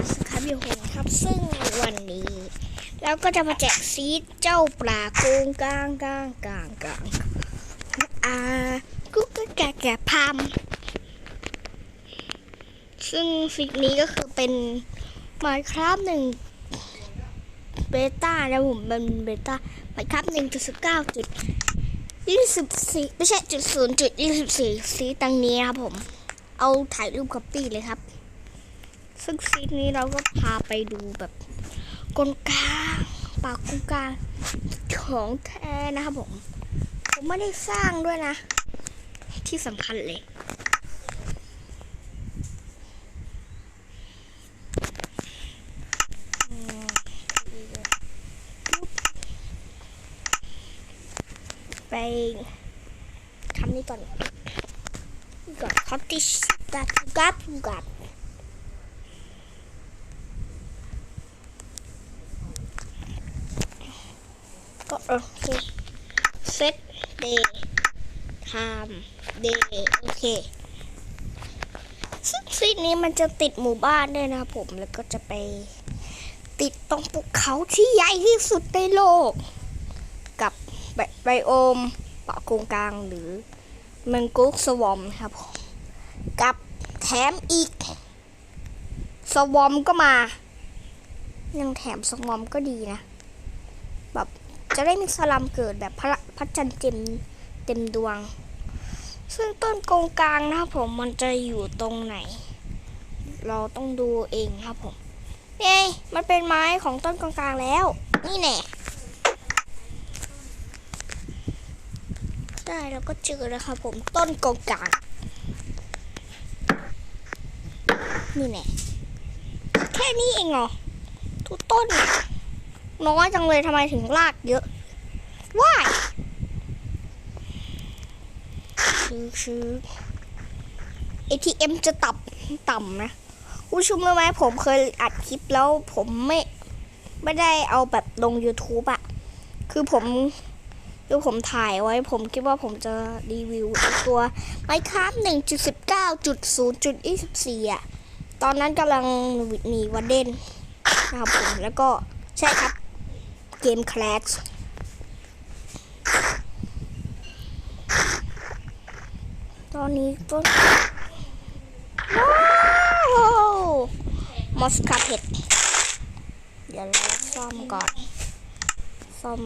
ครับพี่หงครับ ซึ่งวันนี้เราก็จะมาแจกซีดเจ้าปลาโกงกลางกลางกลางกลางอ่ากุ๊กกแกะแกะพามซึ่งซีดนี้ก็คือเป็นมาครับหนึ่งเบต้านะผมเป็นเบต้ามาครับหนึ่งจุดสิบเก้าจุดยี่สิบสี่ไม่ใช่จุดศูนย์จุดยี่สิบสี่ซีดตังนี้ครับผม เอาถ่ายรูปคัปปี้เลยครับ ซึ่งซีนนี้เราก็พาไปดูแบบกลกางปากกลกางของแท้นะครับผม ผมไม่ได้สร้างด้วยนะ ที่สำคัญเลยไปทำนี่ก่อนก่อนคอตติชกัดกัดกัด โอเคเซตเดย์ไทม์เดย์โอเคซีนี้มันจะติดหมู่บ้านด้วยนะผมแล้วก็จะไปติดตรงภูเขาที่ใหญ่ที่สุดในโลก กับไบโอมเปาะกงกลางหรือเมงกุกสวอมนะครับผมกับแถมอีก สวอมก็มา ยังแถมสวอมก็ดีนะ จะได้มีสลัมเกิดแบบพระพระจันทร์เต็มเต็มดวง ซึ่งต้นกงกลางนะครับผมมันจะอยู่ตรงไหน เราต้องดูเองครับผมนี่มันเป็นไม้ของต้นกงกลางแล้ว นี่แน่ใช่เราก็เจอแล้วครับผมต้นกงกลาง นี่แน่แค่นี้เองเหรอทุกต้น น้อยจังเลยทำไมถึงรากเยอะว้ายชื่อชื่อ ATM จะตับต่ำนะผู้ชมรู้ไหมผมเคยอัดคลิปแล้วผมไม่ไม่ได้เอาแบบลง YouTube อะคือผมคือผมถ่ายไว้ผมคิดว่าผมจะรีวิวไอ้ตัว Minecraft 1.19.0.24อะตอนนั้นกำลังหนีวันเด่นนะครับผมแล้วก็ใช่ครับ เกมคลาสตอนนี้ต้นว้าวมอสคาเพดเดี๋ยวเราซ่อมก่อน ซ่อม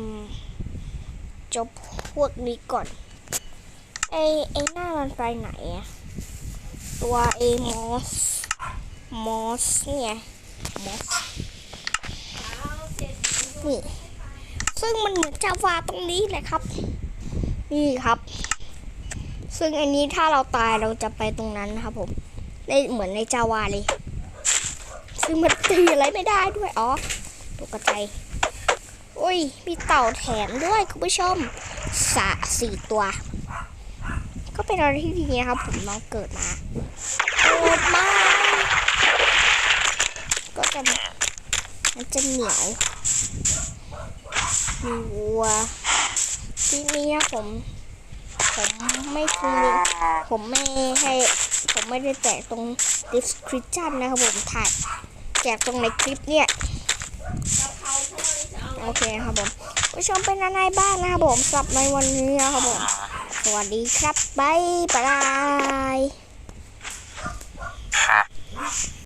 จบพวกนี้ก่อน ไอไอหน้ามันไปไหนอะตัวไอมอส มอสเนี่ย มอสนี่ ซึ่งมันเหมือนจาวาตรงนี้แหละครับ นี่ครับ ซึ่งอันนี้ถ้าเราตายเราจะไปตรงนั้นนะครับผมได้เหมือนในจาวาเลย ซึ่งมันตีอะไรไม่ได้ด้วยอ๋อตกใจอุ้ย มีเต่าแถมด้วยคุณผู้ชมสะสี่ตัว ก็เป็นอะไรที่ดีนะครับ ผมน้องเกิดมาเกิดมาก็จะมันจะเหนียว มีวัวที่นี้นะผม ผมไม่ทิ้งผมไม่ให้ ผมไม่ได้แจกตรง description นะครับผมถ่ายแจกตรงในคลิปเนี่ยโอเคครับผมผู้ชมเป็นอะไรบ้างนะครับผมสำหรับในวันนี้นะครับผม สวัสดีครับ บ๊ายบาย